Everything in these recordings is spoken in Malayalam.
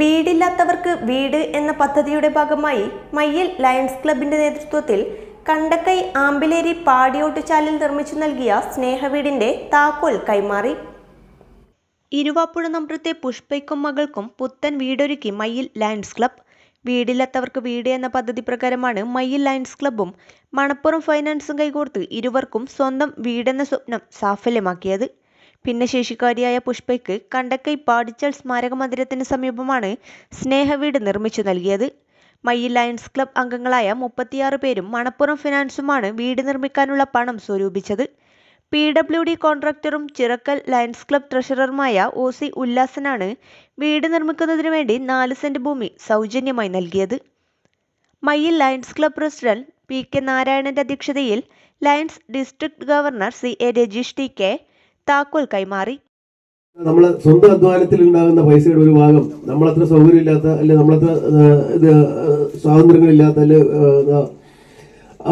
വീടില്ലാത്തവർക്ക് വീട് എന്ന പദ്ധതിയുടെ ഭാഗമായി മയ്യിൽ ലയൺസ് ക്ലബിന്റെ നേതൃത്വത്തിൽ കണ്ടക്കൈ ആമ്പിലേരി പാടിയോട്ടുചാലിൽ നിർമ്മിച്ചു നൽകിയ സ്നേഹവീടിന്റെ താക്കോൽ കൈമാറി. ഇരുവാപ്പുഴ നമ്പ്രത്തെ പുഷ്പയ്ക്കും മകൾക്കും പുത്തൻ വീടൊരുക്കി മയ്യിൽ ലയൺസ് ക്ലബ് വീടില്ലാത്തവർക്ക് വീട് എന്ന പദ്ധതി പ്രകാരമാണ് മയ്യിൽ ലയൺസ് ക്ലബും മണപ്പുറം ഫൈനാൻസും കൈകോർത്ത് ഇരുവർക്കും സ്വന്തം വീടെന്ന സ്വപ്നം സാഫല്യമാക്കിയത്. ഭിന്നശേഷിക്കാരിയായ പുഷ്പയ്ക്ക് കണ്ടക്കൈ പാടിച്ചൽ സ്മാരക മന്ദിരത്തിന് സമീപമാണ് സ്നേഹവീട് നിർമ്മിച്ചു നൽകിയത്. മയ്യിൽ ലയൺസ് ക്ലബ് അംഗങ്ങളായ മുപ്പത്തിയാറ് പേരും മണപ്പുറം ഫിനാൻസുമാണ് വീട് നിർമ്മിക്കാനുള്ള പണം സ്വരൂപിച്ചത്. പി ഡബ്ല്യു ഡി കോൺട്രാക്ടറും ചിറക്കൽ ലയൺസ് ക്ലബ് ട്രഷററുമായ ഒ സി ഉല്ലാസനാണ് വീട് നിർമ്മിക്കുന്നതിനു വേണ്ടി നാല് സെന്റ് ഭൂമി സൗജന്യമായി നൽകിയത്. Mayyil Lions Club president P K നാരായണന്റെ അധ്യക്ഷതയിൽ Lions district governor C A Rajeesh T K താക്കോൽ കൈമാറി. നമ്മൾ സ്വന്തം അധ്വാനത്തിൽ ഉണ്ടാകുന്ന പൈസയുടെ ഒരു ഭാഗം നമ്മളത്ര സൗകര്യമില്ലാത്ത അല്ലെ നമ്മളത്ര ഇത് സ്വാതന്ത്ര്യങ്ങളില്ലാത്ത അല്ലെ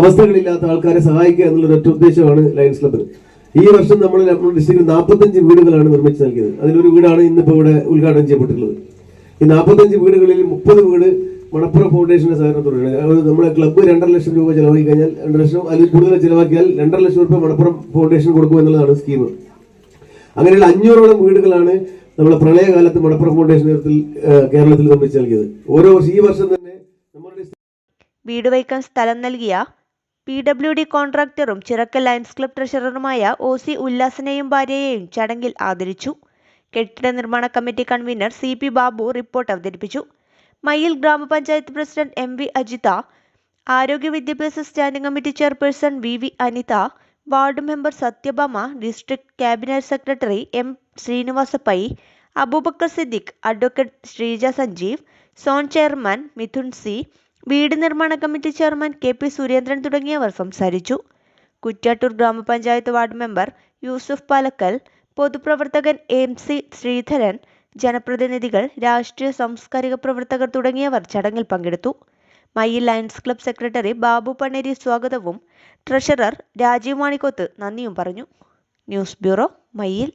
അവസ്ഥകളില്ലാത്ത ആൾക്കാരെ സഹായിക്കുക എന്നുള്ള ഒറ്റ ഉദ്ദേശമാണ് ലയൻസ് ക്ലബിന് ഈ വർഷം നമ്മൾ നമ്മുടെ ഡിസ്ട്രിക്റ്റിൽ നാൽപ്പത്തഞ്ച് വീടുകളാണ് നിർമ്മിച്ച് നൽകിയത്. അതിലൊരു വീടാണ് ഇന്നിപ്പോൾ ഇവിടെ ഉദ്ഘാടനം ചെയ്യപ്പെട്ടിട്ടുള്ളത്. ഈ നാൽപ്പത്തഞ്ച് വീടുകളിൽ മുപ്പത് വീട് മണപ്പുറം ഫൗണ്ടേഷന്റെ സഹകരണത്തോടെയാണ്. നമ്മുടെ ക്ലബ്ബ് രണ്ടര ലക്ഷം രൂപ ചിലവാക്കി കഴിഞ്ഞാൽ രണ്ടര ലക്ഷം അതിൽ കൂടുതൽ ചിലവാക്കിയാൽ രണ്ടര ലക്ഷം രൂപ മണപ്പുറം ഫൗണ്ടേഷൻ കൊടുക്കും എന്നുള്ളതാണ് സ്കീം അങ്ങനെയുള്ള അഞ്ഞൂറോളം വീടുകളാണ് നമ്മുടെ പ്രളയകാലത്ത് മണപ്പുറം ഫൗണ്ടേഷൻ നേതൃത്വത്തിൽ കേരളത്തിൽ നിർമ്മിച്ച് നൽകിയത്. ഓരോ ഈ വർഷം തന്നെ നമ്മുടെ വീട് വയ്ക്കാൻ സ്ഥലം നൽകിയ പി ഡബ്ല്യു ഡി കോൺട്രാക്ടറും ചിറക്കൽ ലയൺസ് ക്ലബ് ട്രഷററുമായ ഒ സി ഉല്ലാസനെയും ഭാര്യയെയും ചടങ്ങിൽ ആദരിച്ചു. കെട്ടിട നിർമ്മാണ committee convener C P Babu report അവതരിപ്പിച്ചു. മയ്യിൽ ഗ്രാമപഞ്ചായത്ത് പ്രസിഡന്റ് എം വി അജിത ആരോഗ്യ വിദ്യാഭ്യാസ standing committee chairperson V V Anitha ward member Sathyabhama district cabinet secretary M Srinivasa Pai Aboobacker Siddique advocate Sreeja Sanjeev zone chairman Mithun C വീട് നിർമ്മാണ committee chairman K P Surendran തുടങ്ങിയവർ സംസാരിച്ചു. കുറ്റാട്ടൂർ ഗ്രാമപഞ്ചായത്ത് വാർഡ് മെമ്പർ യൂസുഫ് പാലക്കൽ പൊതുപ്രവർത്തകൻ എം സി ശ്രീധരൻ ജനപ്രതിനിധികൾ രാഷ്ട്രീയ സാംസ്കാരിക പ്രവർത്തകർ തുടങ്ങിയവർ ചടങ്ങിൽ പങ്കെടുത്തു. Mayyil Lions Club secretary Babu Paneri സ്വാഗതവും. ട്രഷറർ രാജീവ് മാണിക്കോത്ത് നന്ദിയും പറഞ്ഞു. News bureau Mayyil